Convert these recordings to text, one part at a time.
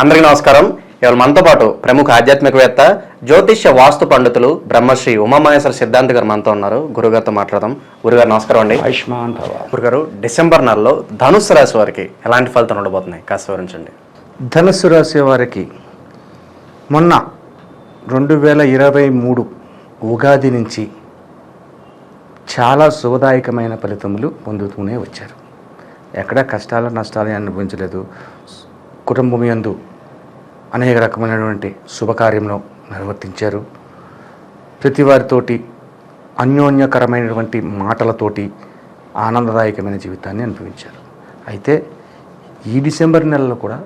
అందరికీ నమస్కారం. ఇవాళ మనతో పాటు ప్రముఖ ఆధ్యాత్మికవేత్త జ్యోతిష్య వాస్తు పండితులు బ్రహ్మశ్రీ ఉమామహేశ్వర సిద్ధాంత్ గారు మనతో ఉన్నారు. గురుగారితో మాట్లాడదాం. గురుగారు నమస్కారం అండి. ఆయుష్మాన్ గురుగారు డిసెంబర్ నెలలో ధనుస్సు రాశి వారికి ఎలాంటి ఫలితాలు ఉండబోతున్నాయి? కాస్త వివరించండి. ధనుస్సు రాశి వారికి మొన్న రెండు వేల ఇరవై మూడు ఉగాది నుంచి చాలా శుభదాయకమైన ఫలితములు పొందుతూనే వచ్చారు. ఎక్కడ కష్టాలు నష్టాలు అనుభవించలేదు. కుటుంబం యందు అనేక రకమైనటువంటి శుభకార్యంలో నిర్వర్తించారు. ప్రతి వారితోటి అన్యోన్యకరమైనటువంటి మాటలతోటి ఆనందదాయకమైన జీవితాన్ని అనుభవించారు. అయితే ఈ డిసెంబర్ నెలలో కూడా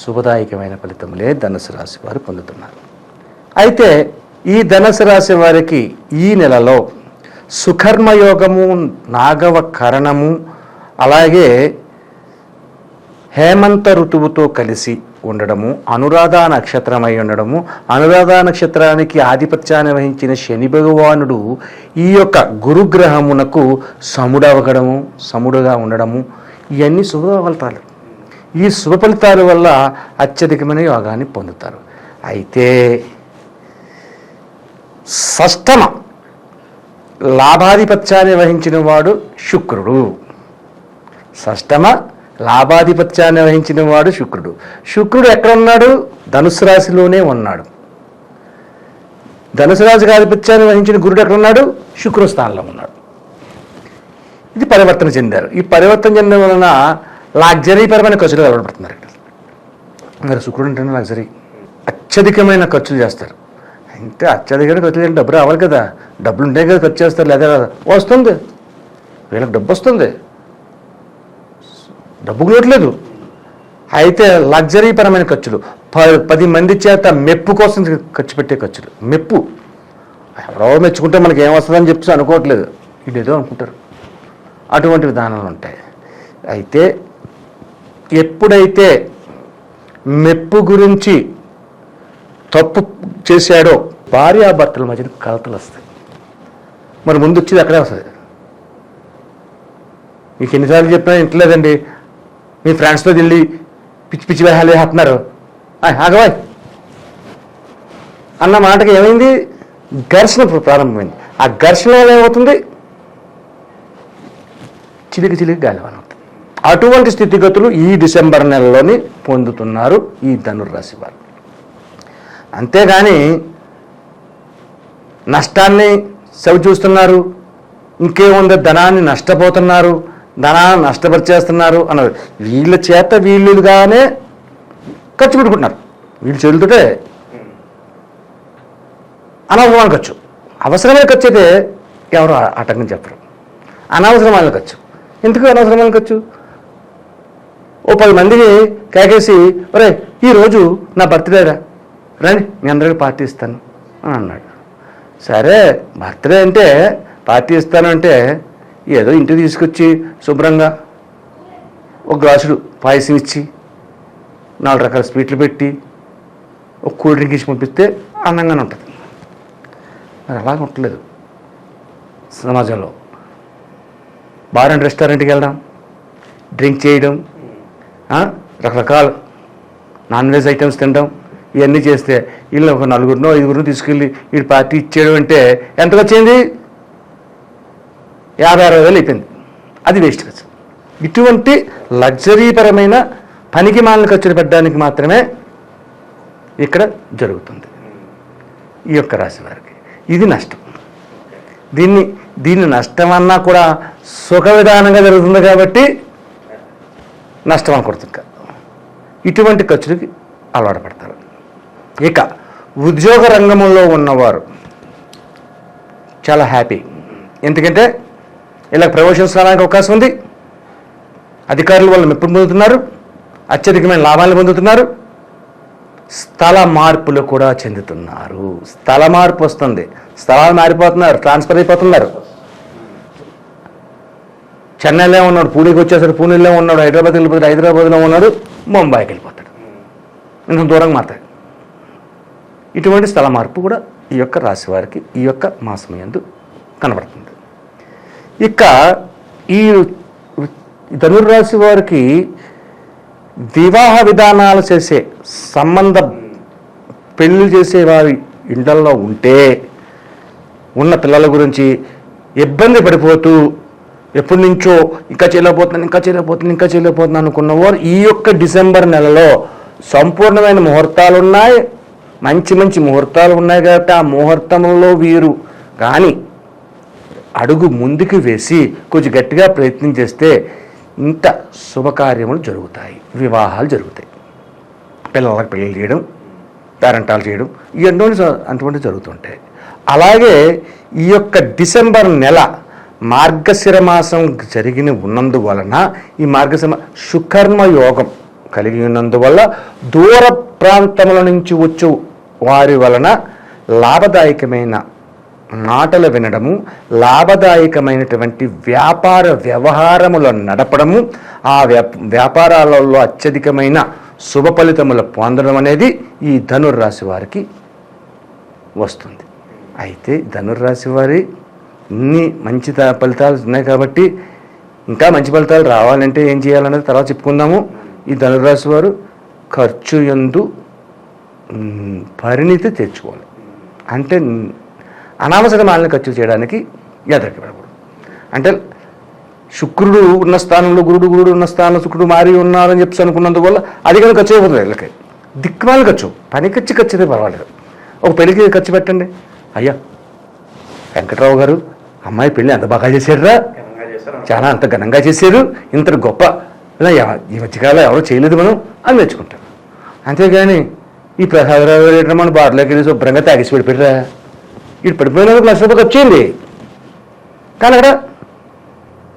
శుభదాయకమైన ఫలితములే ధనుసు రాశి వారు పొందుతున్నారు. అయితే ఈ ధనుసు రాశి వారికి ఈ నెలలో సుకర్మయోగము నాగవ కరణము అలాగే హేమంత ఋతువుతో కలిసి ఉండడము అనురాధ నక్షత్రమై ఉండడము. అనురాధ నక్షత్రానికి ఆధిపత్యాన్ని వహించిన శని భగవానుడు ఈ యొక్క గురుగ్రహమునకు సముడవగడము సముడుగా ఉండడము. ఇవన్నీ శుభ ఫలితాలు. ఈ శుభ ఫలితాల వల్ల అత్యధికమైన యోగాన్ని పొందుతారు. అయితే షష్టమ లాభాధిపత్యాన్ని వహించిన వాడు శుక్రుడు. షష్టమ లాభాధిపత్యాన్ని వహించిన వాడు శుక్రుడు. శుక్రుడు ఎక్కడ ఉన్నాడు ధనుసు రాశిలోనే ఉన్నాడు. ధనుసు రాశికి ఆధిపత్యాన్ని వహించిన గురుడు ఎక్కడ ఉన్నాడు స్థానంలో ఉన్నాడు. ఇది పరివర్తన చెందారు. ఈ పరివర్తన చెందడం వలన లాగ్జరీపరమైన ఖర్చులు కలవబడుతున్నారు ఇక్కడ. మరి శుక్రుడు అంటే లగ్జరీ. అత్యధికమైన ఖర్చులు చేస్తారు. అంటే అత్యధికమైన ఖర్చులు చేయాలి డబ్బు రావాలి కదా. డబ్బులు ఉంటే కదా ఖర్చు చేస్తారు. లేదా వస్తుంది. వీళ్ళకి డబ్బు వస్తుంది. డబ్బు కూడట్లేదు అయితే లగ్జరీ పరమైన ఖర్చులు ప పది మంది చేత మెప్పు కోసం ఖర్చు పెట్టే ఖర్చులు. మెప్పు. ఎవరో మెచ్చుకుంటే మనకి ఏం వస్తుందని చెప్పి అనుకోవట్లేదు. ఇదేదో అనుకుంటారు. అటువంటి విధానాలు ఉంటాయి. అయితే ఎప్పుడైతే మెప్పు గురించి తప్పు చేశాడో భార్యాభర్తల మధ్యన కలతలు వస్తాయి. మరి ముందు వచ్చేది అక్కడే వస్తుంది. మీకు ఎన్నిసార్లు చెప్పినా ఇంటలేదండి మీ ఫ్రెండ్స్తో వెళ్ళి పిచ్చి పిచ్చి వేహాలు వేస్తున్నారు. ఆగవాయ్ అన్న మాటకి ఏమైంది? ఘర్షణ ప్రారంభమైంది. ఆ ఘర్షణ వల్ల ఏమవుతుంది? చిలికి చిలికి గాలివాన అవుతుంది అటువంటి స్థితిగతులు ఈ డిసెంబర్ నెలలోని పొందుతున్నారు ఈ ధనుర్రాశి వారు. అంతేగాని నష్టాన్ని చవి చూస్తున్నారు. ఇంకేముంది? ధనాన్ని నష్టపోతున్నారు. ధనాన్ని నష్టపరిచేస్తున్నారు అన్నారు. వీళ్ళ చేత వీళ్ళుగానే ఖర్చు పెట్టుకుంటున్నారు. వీళ్ళు చేతులతోటే అనవసరమైన ఖర్చు. అవసరమైన ఖర్చు అయితే ఎవరు ఆటంకం చెప్పరు. అనవసరమైన ఖర్చు. ఎందుకు అనవసరమైన ఖర్చు? ఓ పది మందిని కేకేసి ఒరే ఈరోజు నా బర్త్డేరా రండి మీ అందరికీ పార్టీ ఇస్తాను. అని అన్నాడు. సరే బర్త్డే అంటే పార్టీ ఇస్తాను అంటే ఏదో ఇంటికి తీసుకొచ్చి శుభ్రంగా ఒక గ్లాసుడు పాయసం ఇచ్చి నాలుగు రకాల స్వీట్లు పెట్టి ఒక కూల్ డ్రింక్ ఇచ్చి పంపిస్తే అందంగానే ఉంటుంది. మరి అలాగే ఉండలేదు సమాజంలో. బార్ అండ్ రెస్టారెంట్కి వెళ్ళడం డ్రింక్ చేయడం రకరకాల నాన్ వెజ్ ఐటమ్స్ తినడం ఇవన్నీ చేస్తే వీళ్ళు ఒక నలుగురినో ఐదుగురినో తీసుకెళ్ళి వీడి పార్టీ ఇచ్చేయడం అంటే ఎంత వచ్చింది యాభై అరవై వేలు అయిపోయింది. అది వేస్ట్ ఖర్చు. ఇటువంటి లగ్జరీపరమైన పనికి మాలిన ఖర్చులు పెట్టడానికి మాత్రమే ఇక్కడ జరుగుతుంది. ఈ యొక్క రాశి వారికి. ఇది నష్టం. దీన్ని దీన్ని నష్టం అన్నా కూడా సుఖ విధానంగా జరుగుతుంది కాబట్టి నష్టం అనకూడదు ఇటువంటి ఖర్చులకి అలవాటు పడతారు. ఇక ఉద్యోగ రంగంలో ఉన్నవారు చాలా హ్యాపీ ఎందుకంటే ఇలా ప్రమోషన్స్ రావడానికి అవకాశం ఉంది. అధికారులు వాళ్ళు మెప్పులు పొందుతున్నారు. అత్యధికమైన లాభాలను పొందుతున్నారు. స్థల మార్పులు కూడా చెందుతున్నారు. స్థల మార్పు వస్తుంది. స్థలాలు మారిపోతున్నారు. ట్రాన్స్ఫర్ అయిపోతున్నారు. చెన్నైలో ఉన్నాడు పూణేకి వచ్చేసరికి పూణేలో ఉన్నాడు హైదరాబాద్ వెళ్ళిపోతాడు హైదరాబాద్లో ఉన్నాడు ముంబైకి వెళ్ళిపోతాడు. ఇంత దూరంగా మారుతాడు. ఇటువంటి స్థల మార్పు కూడా ఈ యొక్క రాశి వారికి ఈ యొక్క మాసం యందు కనబడుతుంది. ఇక ఈ ధనుర్రాశి వారికి వివాహ విధానాలు చేసే సంబంధ పెళ్ళి చేసే వారి ఇండల్లో ఉంటే ఉన్న పిల్లల గురించి ఇబ్బంది పడిపోతూ ఎప్పటి నుంచో ఇంకా చేయలేకపోతున్నాను ఇంకా చేయలేకపోతున్నాను ఇంకా చేయలేకపోతున్నాను అనుకున్న వారు ఈ యొక్క డిసెంబర్ నెలలో సంపూర్ణమైన ముహూర్తాలు ఉన్నాయి. మంచి మంచి ముహూర్తాలు ఉన్నాయి కాబట్టి ఆ ముహూర్తంలో వీరు కానీ అడుగు ముందుకు వేసి కొంచెం గట్టిగా ప్రయత్నం చేస్తే ఇంత శుభకార్యములు జరుగుతాయి వివాహాలు జరుగుతాయి. పిల్లలకు పెళ్ళి చేయడం పేరెంటాలు చేయడం ఎన్నో అటువంటి జరుగుతుంటాయి. అలాగే ఈ యొక్క డిసెంబర్ నెల మార్గశిర మాసం జరిగిన ఉన్నందువలన ఈ మార్గశిర సుకర్మ యోగం కలిగి ఉన్నందువల్ల దూర ప్రాంతముల నుంచి వచ్చు వారి వలన లాభదాయకమైన మాటలు వినడము లాభదాయకమైనటువంటి వ్యాపార వ్యవహారములు నడపడము ఆ వ్యాపారాలలో అత్యధికమైన శుభ ఫలితములు పొందడం అనేది ఈ ధనుర్రాశి వారికి వస్తుంది. అయితే ధనుర్రాశి వారి ఇన్ని మంచి ఫలితాలు ఉన్నాయి కాబట్టి ఇంకా మంచి ఫలితాలు రావాలంటే ఏం చేయాలనేది తర్వాత చెప్పుకుందాము. ఈ ధనుర్రాశి వారు ఖర్చు ఎందు పరిణితి తెచ్చుకోవాలి. అంటే మ్, అనవసరమైన ఖర్చు చేయడానికి ఎదరకూడదు అంటే శుక్రుడు ఉన్న స్థానంలో గురుడు గురుడు ఉన్న స్థానంలో శుక్రుడు మారి ఉన్నారని చెప్పి అనుకున్నందువల్ల అది కానీ ఖర్చు అయిపోతుంది వీళ్ళకి దిక్కుమాలి ఖర్చు పని ఖర్చు ఖర్చు అయితే పర్వాలేదు. ఒక పెళ్ళికి ఖర్చు పెట్టండి? అయ్యా వెంకట్రావు గారు అమ్మాయి పెళ్ళి ఎంత బాగా చేశారా చాలా అంత ఘనంగా చేశారు. ఇంత గొప్ప ఇలా ఈ మధ్యకాలం ఎవరో చేయలేదు మనం అని మెచ్చుకుంటాం అంతేగాని ఈ ప్రసాదరావు గారు మన బార్లోకి వెళ్ళి శుభ్రంగా తాగేసి పడిపోయారా ఇటు పడిపోయినందుకు లక్ష రూపాయలు వచ్చింది. కానీ అక్కడ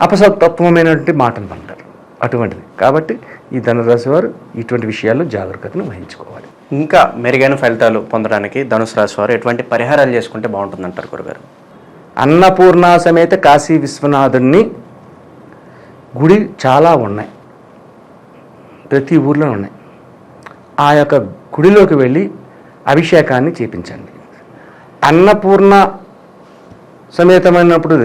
అపసతత్వమైనటువంటి మాటలు అంటారు. అటువంటిది. కాబట్టి ఈ ధనురాశి వారు ఇటువంటి విషయాల్లో జాగ్రత్తను వహించుకోవాలి. ఇంకా మెరుగైన ఫలితాలు పొందడానికి ధనుసు రాశి వారు ఎటువంటి పరిహారాలు చేసుకుంటే బాగుంటుందంటారు గురుగారు? అన్నపూర్ణ సమేత కాశీ విశ్వనాథుని గుడి చాలా ఉన్నాయి. ప్రతి ఊర్లో ఉన్నాయి. ఆ యొక్క గుడిలోకి వెళ్ళి అభిషేకాన్ని చేపించండి. అన్నపూర్ణ సమేతమైనప్పుడు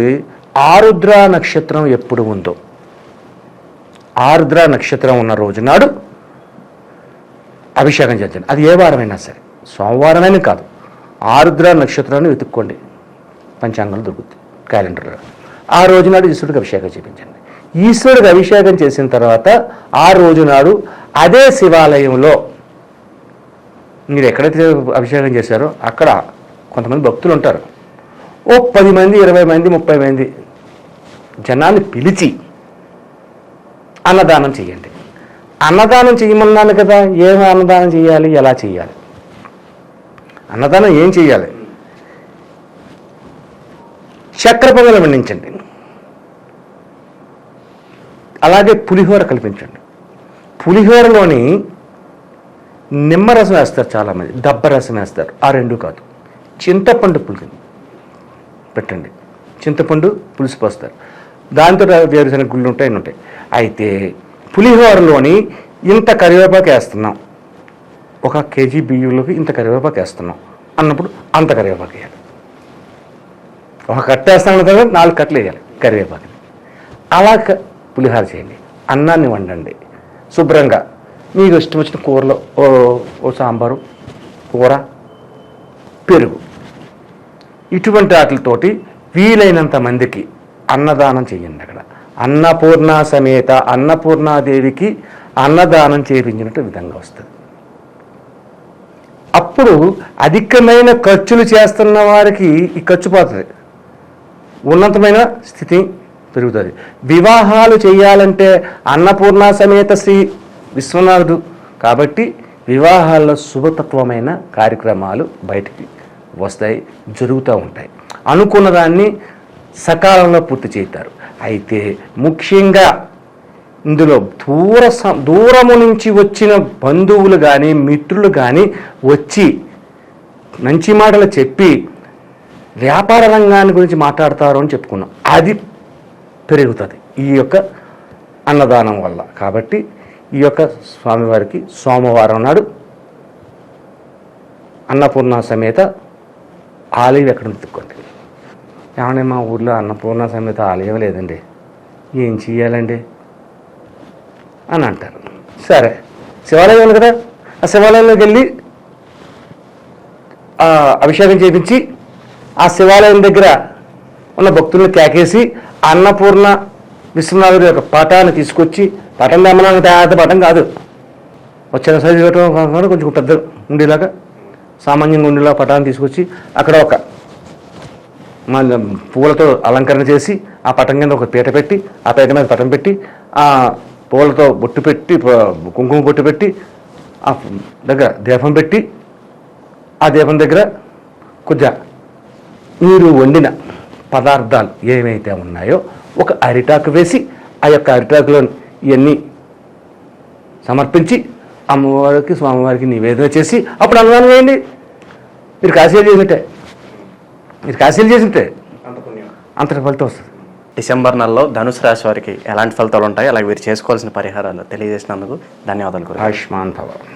ఆరుద్ర నక్షత్రం ఎప్పుడు ఉందో. ఆరుద్ర నక్షత్రం ఉన్న రోజు నాడు అభిషేకం చేయండి అది ఏ వారమైనా సరే. సోమవారమైన కాదు. ఆరుద్ర నక్షత్రాన్ని వెతుక్కోండి. పంచాంగం దొరుకుతుంది. క్యాలెండర్లో. ఆ రోజు నాడు ఈశ్వరుడికి అభిషేకం చేయించండి ఈశ్వరుడికి అభిషేకం చేసిన తర్వాత ఆ రోజు నాడు అదే శివాలయంలో మీరు ఎక్కడైతే అభిషేకం చేశారో అక్కడ కొంతమంది భక్తులు ఉంటారు. ఓ పది మంది ఇరవై మంది ముప్పై మంది జనాన్ని పిలిచి అన్నదానం చేయండి. అన్నదానం చేయమన్నాను కదా ఏం అన్నదానం చేయాలి ఎలా చేయాలి? అన్నదానం ఏం చేయాలి? చక్కెర పొంగలు వండించండి. అలాగే పులిహోర కల్పించండి. పులిహోరలోని నిమ్మరసం వేస్తారు చాలామంది దబ్బ రసం వేస్తారు. ఆ రెండు కాదు. చింతపండు పులిసి. పెట్టండి. చింతపండు పులుసు పోస్తారు. దాంతో వేరుశనగ గుళ్ళు ఉంటాయి ఉంటాయి. అయితే పులిహోరలోని ఇంత కరివేపాకు వేస్తున్నాం. ఒక కేజీ బియ్యంలోకి ఇంత కరివేపాకు వేస్తున్నాం. అన్నప్పుడు అంత కరివేపాకు వేయాలి. ఒక కట్ట వేస్తాం కదా నాలుగు కట్టలు వేయాలి కరివేపాకుని. అలా పులిహోర చేయండి. అన్నాన్ని వండండి. శుభ్రంగా. మీకు ఇష్టం వచ్చిన కూరలో ఓ ఓ సాంబారు కూర పెరుగు. ఇటువంటి వాటితోటి వీలైనంత మందికి అన్నదానం చేయండి అక్కడ. అన్నపూర్ణ సమేత అన్నపూర్ణాదేవికి అన్నదానం చేయించినట్టు విధంగా వస్తుంది. అప్పుడు అధికమైన ఖర్చులు చేస్తున్న వారికి ఈ ఖర్చు పోతుంది. ఉన్నతమైన స్థితి పెరుగుతుంది. వివాహాలు చేయాలంటే అన్నపూర్ణ సమేత శ్రీ విశ్వనాథుడు. కాబట్టి వివాహాల్లో శుభతత్వమైన కార్యక్రమాలు బయటికి వస్తాయి జరుగుతూ ఉంటాయి. అనుకున్న దాన్ని సకాలంలో పూర్తి చేస్తారు అయితే ముఖ్యంగా ఇందులో దూర దూరము నుంచి వచ్చిన బంధువులు కానీ మిత్రులు కానీ వచ్చి మంచి మాటలు చెప్పి వ్యాపార రంగాన్ని గురించి మాట్లాడతారు అని చెప్పుకున్నాం. అది పెరుగుతుంది ఈ యొక్క అన్నదానం వల్ల. కాబట్టి ఈ యొక్క స్వామివారికి సోమవారం నాడు అన్నపూర్ణ సమేత ఆలయం ఎక్కడ వెతుక్కోండి ఏమంటే మా ఊర్లో అన్నపూర్ణ సమేత ఆలయం లేదండి. ఏం చెయ్యాలండి? అని అంటారు. సరే శివాలయం ఉంది కదా ఆ శివాలయంలోకి వెళ్ళి అభిషేకం చేయించి ఆ శివాలయం దగ్గర ఉన్న భక్తుల్ని కేకేసి అన్నపూర్ణ విశ్వనాథుడి యొక్క పటాన్ని తీసుకొచ్చి పటం తెమ్మడానికి తయారు పటం కాదు. వచ్చిన సైజు కొంచెం పెద్ద ఉండేలాగా సామాన్యంగా ఉండేలా పటాన్ని తీసుకొచ్చి అక్కడ ఒక మన పూలతో అలంకరణ చేసి ఆ పటం కింద ఒక పీట పెట్టి ఆ పీట మీద పటం పెట్టి ఆ పూలతో బొట్టు పెట్టి కుంకుమ బొట్టు పెట్టి ఆ దగ్గర దీపం పెట్టి ఆ దీపం దగ్గర కొద్దిగా మీరు వండిన పదార్థాలు ఏమైతే ఉన్నాయో ఒక అరిటాకు వేసి ఆ యొక్క అరిటాకులో ఇవన్నీ సమర్పించి అమ్మవారికి స్వామివారికి నివేదన చేసి అప్పుడు అన్నదానం వేయండి. మీరు కాశీలు చేసినట్టే. మీరు కాశీలు చేసినట్టే. అంతటి ఫలితం వస్తుంది. డిసెంబర్ నెలలో ధనుసు రాశి వారికి ఎలాంటి ఫలితాలు ఉంటాయి? అలాగే వీరు చేసుకోవాల్సిన పరిహారాలు తెలియజేసినందుకు ధన్యవాదాలు ఆయుష్మాన్ భవ.